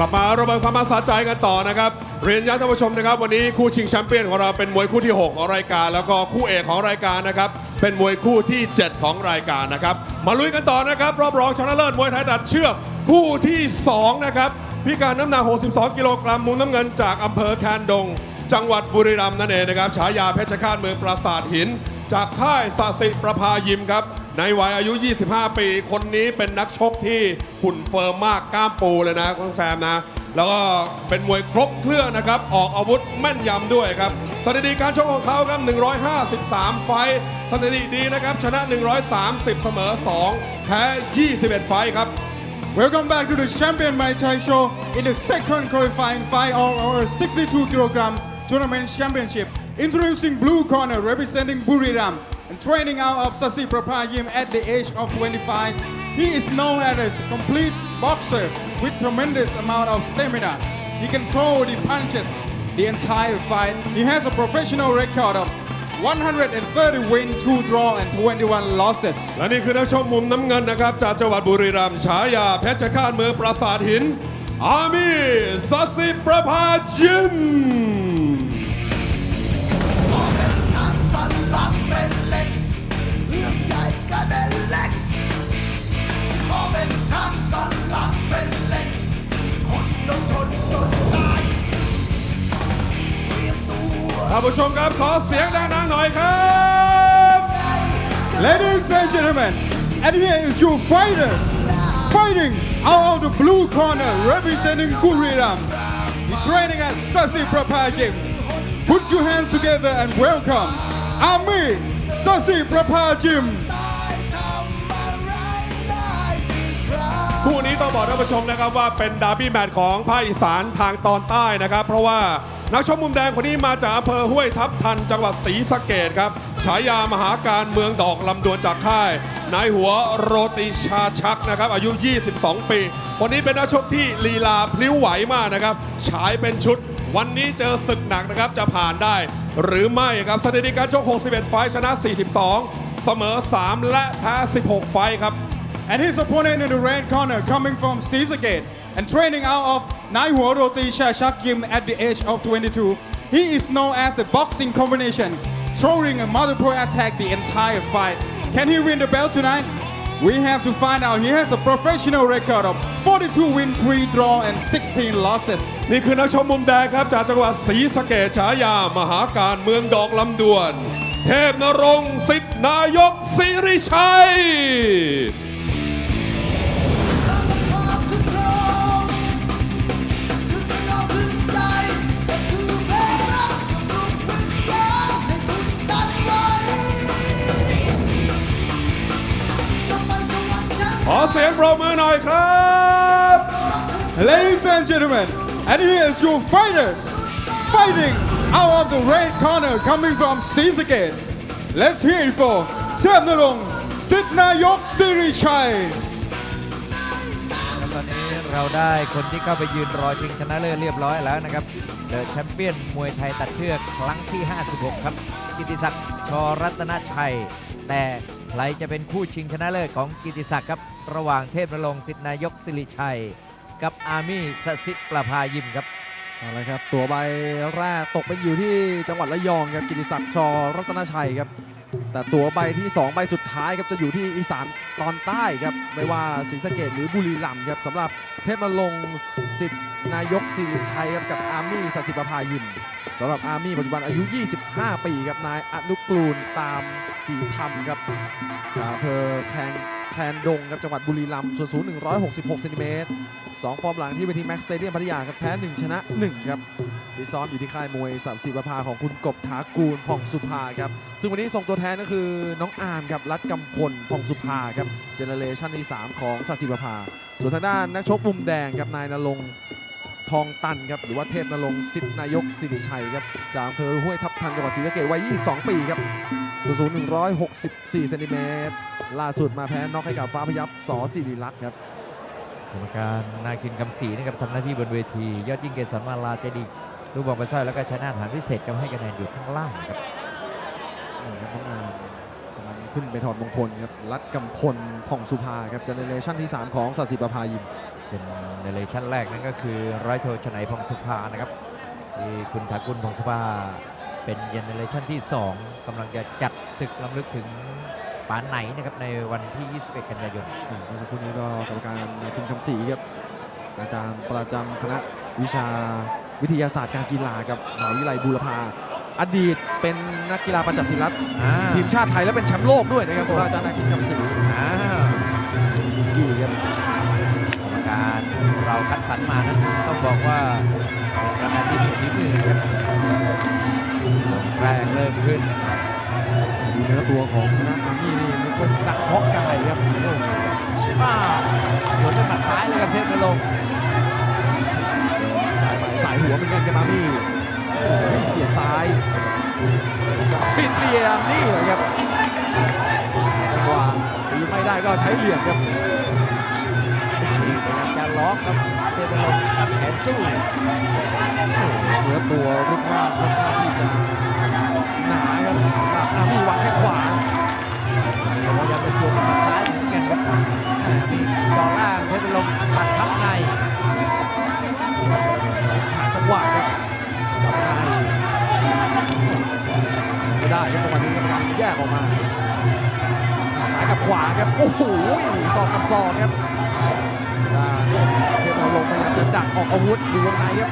กลับมาระเบิดความมาสาใจกันต่อนะครับ เรียนย้ำท่านผู้ชมนะครับ วันนี้คู่ชิงแชมเปี้ยนของเราเป็นมวยคู่ที่ 6 ของรายการ แล้วก็คู่เอกของรายการนะครับ เป็นมวยคู่ที่ 7 ของรายการนะครับ มาลุยกันต่อนะครับ รอบรองชนะเลิศมวยไทยดัดเชือกคู่ที่ 2 นะครับพิการน้ำหนัก 62 กิโลกรัมมุมน้ำเงินจากอำเภอแคนดง จังหวัดบุรีรัมย์นั่นเองนะครับฉายาเพชรฆาตเมืองปราสาทหิน จากค่ายสสิประภายิมครับ ในวัยอายุ 25 ปี คนนี้เป็นนักชกที่หุ่นเฟิร์มมากกล้ามปูเลยนะคุณแซมนะ แล้วก็เป็นมวยครบเครื่องนะครับ ออกอาวุธแม่นยำด้วยครับสถิติการชกของเขาครับ 153 ไฟสถิติดีนะครับ ชนะ 130 เสมอ 2 แพ้ 21 ไฟครับ Welcome back to the Champion Mai Chai Show in the second qualifying fight of our 62 kilogram tournament championship. Introducing blue corner representing Buriram and training out of Sasi Prapayim at the age of 25. He is known as a complete boxer with tremendous amount of stamina. He can throw the punches the entire fight. He has a professional record of 130 win, 2 draw and 21 losses. และนี่คือนักชกมุมน้ำเงินนะครับ จากจังหวัดบุรีรัมย์ฉายาเพชรฆาตเมืองปราสาทหิน อามีสัสิประภายิม ทั้งสันหลังเป็นเหล็กคนต้องทนจนตายเตรียมตัวท่านผู้ชมครับขอเสียงดังๆหน่อยครับ Ladies and gentlemen, and here is your fighters fighting out of the blue corner representing Buriram. You're training at Sasi Prapajim. Put your hands together and welcome Ami Sasi Prapajim. คู่นี้ต้องบอกท่านผู้ชมนะครับว่าเป็นดาร์บี้แมตช์ของภาคอีสานทางตอนใต้นะครับ เพราะว่านักชกมุมแดงคนนี้มาจากอำเภอห้วยทับทันจังหวัดศรีสะเกดครับฉายามหาการเมืองดอกลำดวนจากค่ายนายหัวโรติชาชักนะครับ อายุ 22 ปี คนนี้เป็นนักชกที่ลีลาพลิ้วไหวมากนะครับ ฉายเป็นชุด วันนี้เจอศึกหนักนะครับจะผ่านได้ หรือไม่ครับสถิติการชก 61 ไฟชนะ 42 เสมอ 3 และแพ้ 16 ไฟครับ And his opponent in the red corner coming from Sisagate and training out of Naihuo Roti Shashak Gym at the age of 22. He is known as the boxing combination, throwing a multiple attack the entire fight. Can he win the belt tonight? We have to find out. He has a professional record of 42 win, 3 draw, and 16 losses. นี่คือนักชมมุมแดงครับ จากจังหวัดศรีสะเกษฉายามหาการเมืองดอกลำดวน เทพนรงค์สิทธินายกสิริชัย อเสียงปรบมือหน่อยครับ Ladies and gentlemen and here is your fighters fighting out of the red corner coming from Seasagate Let's hear it for เทพนรงสิทธนายกสิริชัยตอนนี้เราได้คนที่เข้าไปยืนรอชิงชนะเลิศเรียบร้อยแล้วนะครับเดอะแชมเปี้ยนมวยไทยตัดเชือกครั้งที่ 56 ครับ กิติศักดิ์ชรัตนชัย แต่ ใครจะเป็นคู่ชิงชนะเลิศของกิติศักดิ์ครับ ระหว่างเทพนรงค์สิทธินายกสิริชัย กับอาร์มี่สสิประภายิมครับเอาละครับ ตัวใบแรกตกไปอยู่ที่จังหวัดระยองครับกิติศักดิ์ชอรัตนชัยครับ แต่ตัวใบที่ 2 ใบสุดท้ายครับจะอยู่ที่อีสานตอนใต้ครับไม่ว่าศรีสะเกดหรือบุรีรัมย์ครับสำหรับเทพมลงค์สิทธินายกสิริชัยครับกับอาร์มี่สสิประภายิม สำหรับอาร์มี่ปัจจุบันอายุ 25 ปีครับนายอนุกรูลตามสีธรรมครับจากอำเภอแพงแพนดงครับจังหวัดบุรีรัมย์ส่วนสูง 166เซนติเมตรสองฟอร์มหลังที่เวทีแม็กซ์สเตเดียมพัทยาครับแพ้ 1 ชนะ 1 ครับที่ซ้อมอยู่ที่ค่ายมวยสัมสีประภาของคุณกบถากูลผ่องสุภาครับ ซึ่งวันนี้ส่งตัวแทนก็คือน้องอาร์มครับรัดกำพลผ่องสุภาครับเจเนเรชันที่ 3 ของสัตว์สีประภา ส่วนทางด้านนักชกมุมแดงครับนายนรง ทองตันครับหรือว่าเทพนรงค์สิทธินายกสิริชัยครับจากอำเภอห้วยทับทันจังหวัดศรีสะเกษวัย 22 ปีครับส่วนสูง164เซนติเมตรล่าสุดมาแพ้น็อกให้กับฟ้าพยับสอสิริลักษณ์ครับกรรมการนาคินคำศรีนะครับทำหน้าที่บนเวที ยอดยิ่งเกษรมาลาเจดีลูกบอลไปสร้อยแล้วก็ชนะฐานพิเศษก็ให้คะแนนอยู่ข้างล่างครับนี่ครับน้องอาร์มกำลังขึ้นไปถอดมงคลครับรัดกำพลผ่องสุภาครับเจเนเรชั่นที่ 3 ของสัสิประภายิม เป็นเนเลชั่นแรกนั่นก็คือร้อยโทชนัยพงสุภานะครับที่คุณถากุลพงสุภาเป็นเจเนเรชั่นที่ 2กำลังจะจัดศึกลำลึกถึงปานไหนนะครับในวันที่ 21 กันยายนอ่าเมื่อสักครู่นี้ก็กรรมการนายทุนคำศรีครับอาจารย์ประจำคณะวิชาวิทยาศาสตร์การกีฬากับมหาวิทยาลัยบูรพาอดีตเป็นนักกีฬาปัญจศิลป์อ่าทีมชาติไทยและเป็นแชมป์โลกด้วยนะครับสำหรับอาจารย์นายทุนคำศรีอ่ากี่ครับกรรมการ เราคัดสรรมานั้นต้องบอกว่าประการที่มีฝีมือครับลงแรกเริ่มขึ้นดูเนื้อตัวของคณะอาร์มี่นี่มีคนหนักเพาะกายครับป้าสวนด้วยหมัดซ้ายเลยครับเทพนรงค์สายไปสายหัวเหมือนกันครับอาร์มี่โอ้ยเสียบซ้ายปิดเหลี่ยมนี่เลยครับจังหวะตีไม่ได้ก็ใช้เหลี่ยมครับ ล็อกครับเทพนรงแขนสู้เหลือตัวรูปร่าง อาวุธดูวงในครับ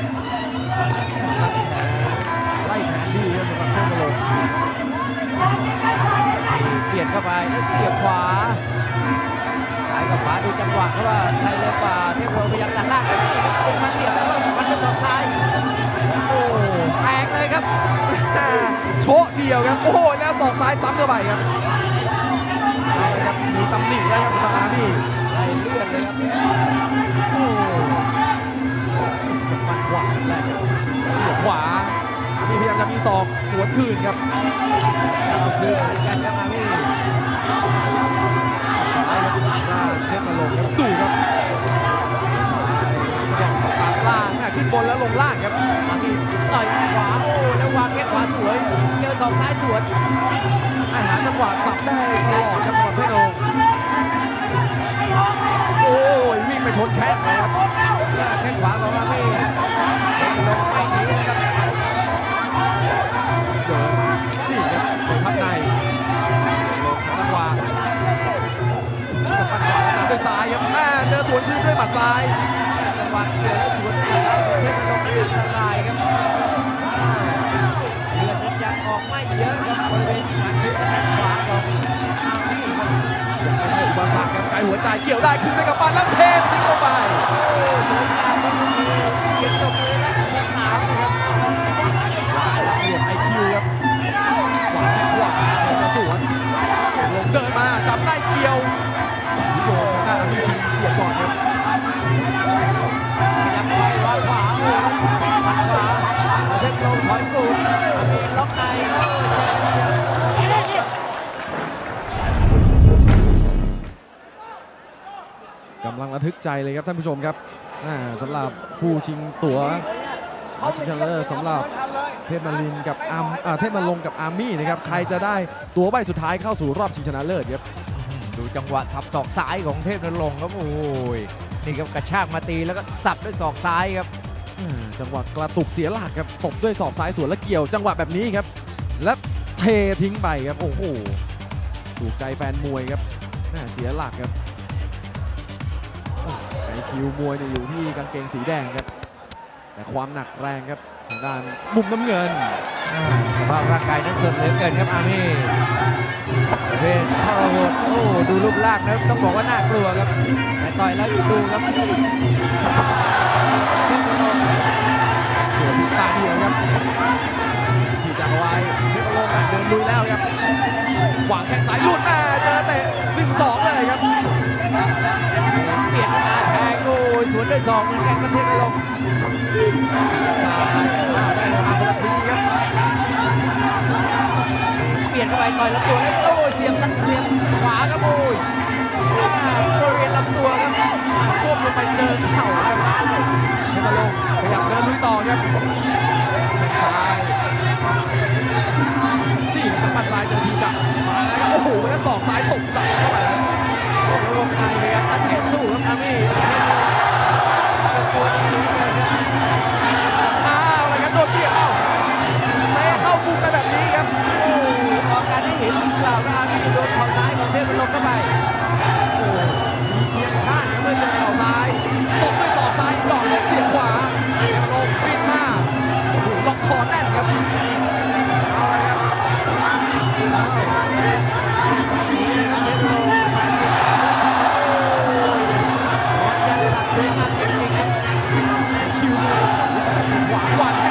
ไล่แขนดีครับสำหรับเทพนรงค์นี่เปลี่ยนเข้าไปแล้วเสียบขวาซ้ายกับขวาดูจังหวะเพราะว่าใครเร็วกว่าเทพนรงค์พยายามตัดล่างครับนี่ลงมาเสียบแล้วก็มันด้วยศอกซ้ายโอ้แตกเลยครับโชะเดียวครับโอ้แล้วศอกซ้ายซ้ำเข้าไปครับายครับมีตำหนิแล้วครับสำหรับอาร์มี่ไล่เลือดเลยครับโอ้ วาแรกครับเสียบขวามีพยายามจะมีศอกสวนคืนครับเอาคืนกันครับมามี่ซ้ายครับล่างเทพนรงครับดูครับซ้ายยังตัดล่างขึ้นบนแล้วลงล่างครับมามี่ต่อยขวาโอ้แล้ววางแข้งขวาสวยเจอศอกซ้ายสวนให้หารจังหวะสับได้ตลอดครับสำหรับเทพนรงโอ้ยวิ่งไปชนแข้งครับแข้งขวาของมามี่ ด้วยซ้ายครับแม่เจอสวนคืนด้วยหมัดซ้ายจังหวะเกี่ยวแล้วสวนซ้ายของเพนรงค์อันตรายครับเลือดยังออกไม่เยอะครับบริเวณหางคิ้วแข้งขวาของมามี่ม่ใช่อุปสรรคครับไกหัวใจเกี่ยวได้คืนได้กับปันแล้วเททิ้งลงไปสวยงามครับเก็บตกเลยและ เช็คลงถอยตูดมีล็อกในกำลังระทึกใจเลยครับท่านผู้ชมครับสำหรับผู้ชิงตั๋วอบชิงชนะเลิศสำหรับเทพมารินกับอาร์มเทพมาลงกับอาร์มี่นะครับใครจะได้ตั๋วใบสุดท้ายเข้าสู่รอบชิงชนะเลิศครับดูจังหวะสับศอกซ้ายของเทพนรงค์ครับโอ้ยนี่ครับกระชากมาตีแล้วก็สับด้วยศอกซ้ายครับ จังหวะกระตุกเสียหลักครับตบด้วยศอกซ้ายสวนแล้วเกี่ยว จังหวะแบบนี้ครับ และเททิ้งไปครับโอ้โหถูกใจแฟนมวยครับน่าเสียหลักครับไอคิวมวยเนี่ยอยู่ที่กางเกงสีแดงครับ แต่ความหนักแรงครับทางด้านมุมน้ำเงินสภาพร่างกายนั้นสดเหลือเกินครับอาร์มี่เภททรหดโอ้ดูรูปร่างนะต้องบอกว่าน่ากลัวครับแต่ต่อยแล้วดูครับ ที่จะเอาไว้เทพโลกอ่เดินลุยแล้วครับหวางแข้งซ้ายหลุดมาเจอเตะหนึ่งสองเลยครับเปลี่ยนมาแทงโอ้ยสวนด้วยศอกเหมือนกันครับเทพนรงซ้ายมาได้มาคนละทีครับเปลี่ยนเข้าไปต่อยลำตัวแล้วโอ้ยเสียบสันเสียบขวาครับโอ้ยบริเวณลำตัวครับก้มลงไปเจอเข่าครับเทพโลกขยับเดินลุยต่อครับ ซ้ายนี่ครับปัดซ้ายเจอทีกักมาแล้วโอ้โหแล้วสอกซ้ายตกดักเข้าไปแล้ววงในเลยครับตัดแขนสู้ครับอามี่ สั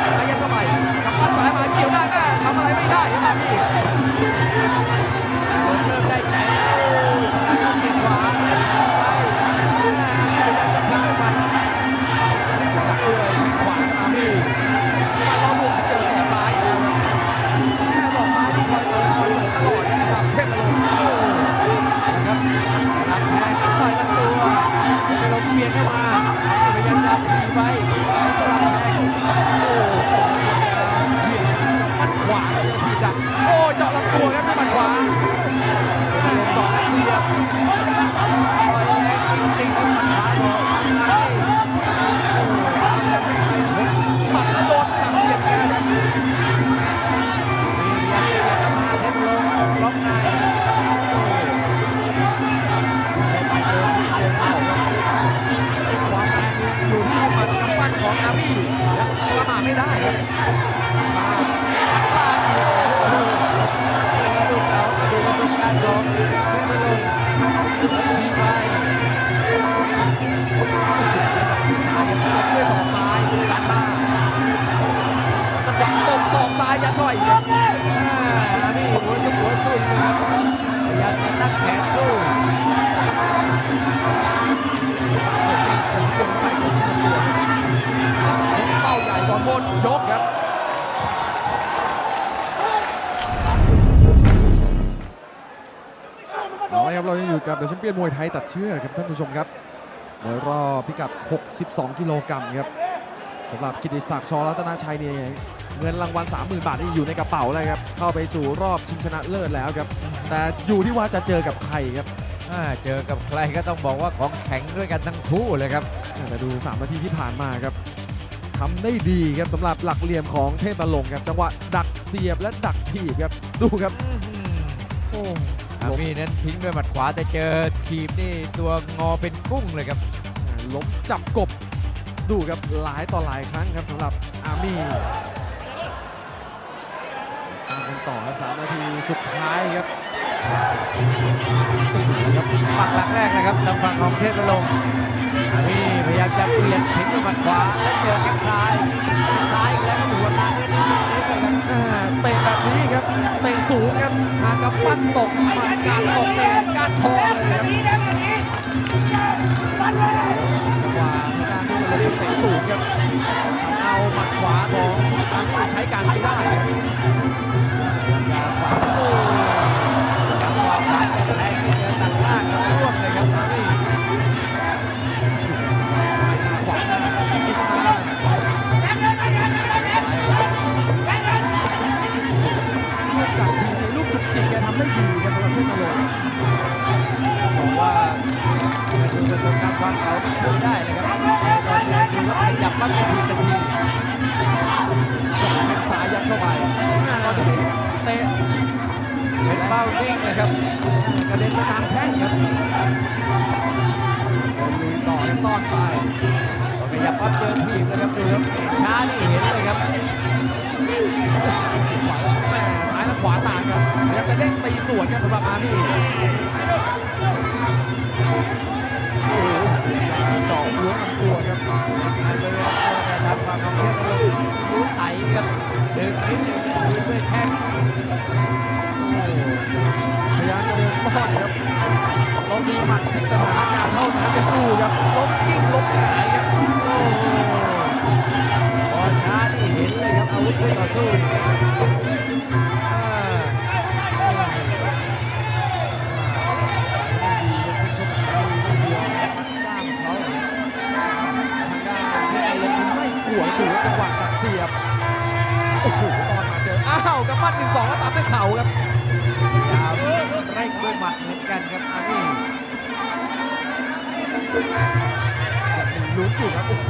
เอาละครับเรายังอยู่กับเดอะแชมเปี้ยนมวยไทยตัดเชือกครับท่านผู้ชมครับมวยรอบพิกัด 62 กิโลกรัมครับสำหรับกิติศักดิ์ชอรัตนาชัยเนี่ยเงินรางวัล 30,000 บาทนี่อยู่ในกระเป๋าแล้วครับเข้าไปสู่รอบชิงชนะเลิศแล้วครับ แต่อยู่ที่ว่าจะเจอกับใครครับอ่าเจอกับใครก็ต้องบอกว่าของแข็งด้วยกันทั้งคู่เลยครับแต่ดู 3 นาทีที่ผ่านมาครับทำได้ดีครับสำหรับหลักเหลี่ยมของเทพนรงค์ครับจังหวะดักเสียบและดักถีบครับดูครับโอ้ อามี่นั้นทิ้งด้วยหมัดขวาแต่เจอทีบนี่ตัวงอเป็นกุ้งเลยครับล้มจับกบดูครับหลายต่อหลายครั้งครับสำหรับอาร์มี่ตามกันต่อครับสามนาทีสุดท้ายครับ ครับปักหลักแรกนะครับทางฝั่งของเทพนรงค์นี่พยายามจะเปลี่ยนทิ้งด้วยหมัดขวาแล้วเจอแข้งซ้ายซ้ายอีกแล้วก็หัวหน้าด้วยนิดนิดเตะแบบนี้ครับเตะสูงครับหางกับปั้นตกหมัดการตกเตะกานคอเลยครับจังหวะการที่มันเรียกเตะสูงครับเอาหมัดขวาของอาร์มี่ใช้การไม่ได้ วามเขาที่ช่วยได้เลยครับแต่ตอนนี้ดูว่าขยับปั๊บจะทีจะทีแข้งซ้ายยัดเข้าไปหน้าเราจะเห็นเตะเป็นเป้านิ่งเลยครับกระเด็นไปกลางแข้งครับลุยต่อครับต้อนไปพอขยับปั๊บเจอทีบเลยครับดูครับช้านี่เห็นเลยครับเสียขวาแล้วแม่ซ้ายและขวาต่างกันพยายามจะเด้งตีสวนครับสำหรับอาร์มี่โอ้โห เจาะล้วงลำตัวครับอันเป็นเรื่องแต่ทำความของเทพลงรู้ไตครับดึงนิดนึงดึงด้วยแข้งพยายามจะเดินต้อนครับเรามีหมัดสถานการณ์เท่านั้นจะสู้ครับล้มกิ้งล้มหงายครับโอ้พอช้านี่เห็นเลยครับอาวุธคู่ต่อสู้ อ้าวกำปั้นหนึ่งสองแล้วตามด้วยเข่าครับยาวเร่งด้วยหมัดเหมือนกันครับอามี่ลุ้นอยู่ครับโอ้โห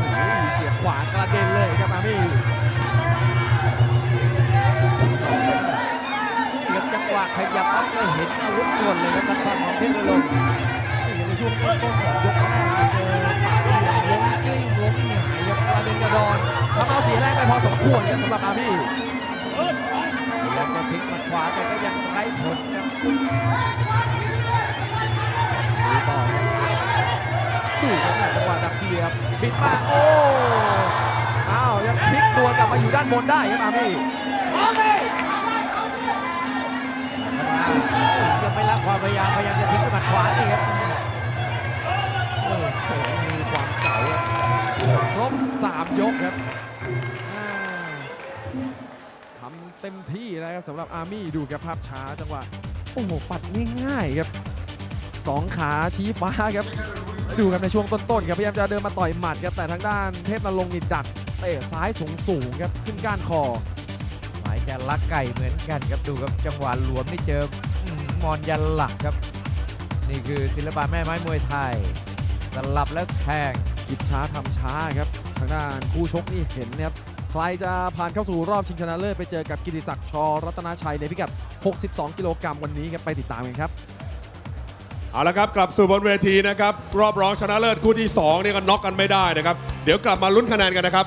เสียบขวากระเด็นเลยครับอามี่เกือบจังหวะขยับปั๊บก็เห็นอาวุธก่อนเลยครับทางฝั่งของเทพลงในช่วงต้นๆของยกแรกเจอล้มกลิ้งล้มหงายกระเด็นกระดอนทำเอาเสียแรงไปพอสมควรครับสำหรับอามี่ ทิ้งหมัดขวาแต่ก็ยังไร้ผลครับดูต่อดูครับจังหวะดักเสียบครับบิดมาโอ้อ้าวยังพลิกตัวกลับมาอยู่ด้านบนได้ครับอามี่ยังไม่รับความพยายามพยายามจะทิ้งด้วยหมัดขวานี่ครับโอ้โหมีความเก๋าครบสามยกครับ ทำเต็มที่แล้วครับสำหรับอาร์มี่ดูครับภาพช้าจังหวะโอ้โหปัดง่ายๆครับสองขาชี้ฟ้าครับดูครับในช่วงต้นๆครับพยายามจะเดินมาต่อยหมัดครับแต่ทางด้านเทพนรงค์นี่ดักเตะซ้ายสูงๆครับขึ้นก้านคอหมายจะลักไก่เหมือนกันครับดูครับจังหวะหลวมนี่เจอหมอนยันหลักครับ นี่คือศิลปะแม่ไม้มวยไทย สลับแล้วแทงคิดช้าทำช้าครับ ทางด้านคู่ชกนี่เห็นนะครับ ใครจะผ่านเข้าสู่รอบชิงชนะเลิศไปเจอกับกิติศักดิ์ชอรัตนาชัยในพิกัด 62 กิโลกรัมวันนี้ครับไปติดตามกันครับ เอาละครับ กลับสู่บนเวทีนะครับ รอบรองชนะเลิศคู่ที่2นี่ก็น็อกกันไม่ได้นะครับ เดี๋ยวกลับมาลุ้นคะแนนกันนะครับ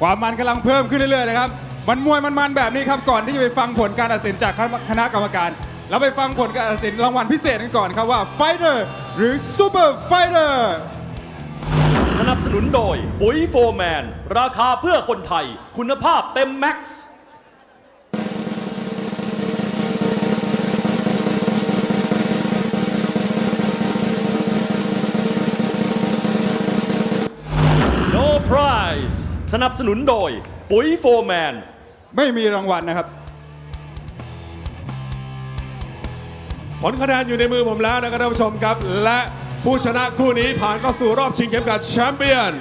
ความมันกำลังเพิ่มขึ้นเรื่อยๆนะครับ มันมวยมันๆแบบนี้ครับ ก่อนที่จะไปฟังผลการตัดสินจากคณะกรรมการเราไปฟังผลการตัดสินรางวัลพิเศษกันก่อนครับว่า Fighter หรือ Super Fighter สนับส นุนโดยปุ๋ยโฟร์แมน ราคาเพื่อคนไทย คุณภาพเต็มแม็กซ์ No price สนับสนุนโดย ปุ๋ยโฟร์แมน ไม่มีรางวัลนะครับ ผลคะแนนอยู่ในมือผมแล้วนะครับท่านผู้ชมครับ และ ผู้ชนะคู่นี้ผ่านเข้าสู่รอบชิงเข็มขัดแชมเปี้ยน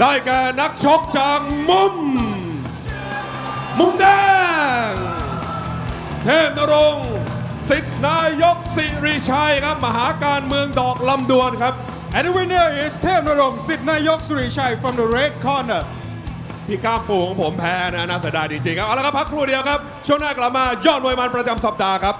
ได้แก่นักชกจากมุม มุมแดง เทพนรงค์สิทธินายกสิริชัยครับ มหาการเมืองดอกลำดวนครับ And the winner is เทพนรงค์สิทธินายกสุริชัย from the red corner พี่ก้ามปูของผมแพ้นะน่าเสียดายจริงๆครับ เอาละครับพักครู่เดียวครับ ช่วงหน้ากลับมายอดมวยมันประจำสัปดาห์ครับ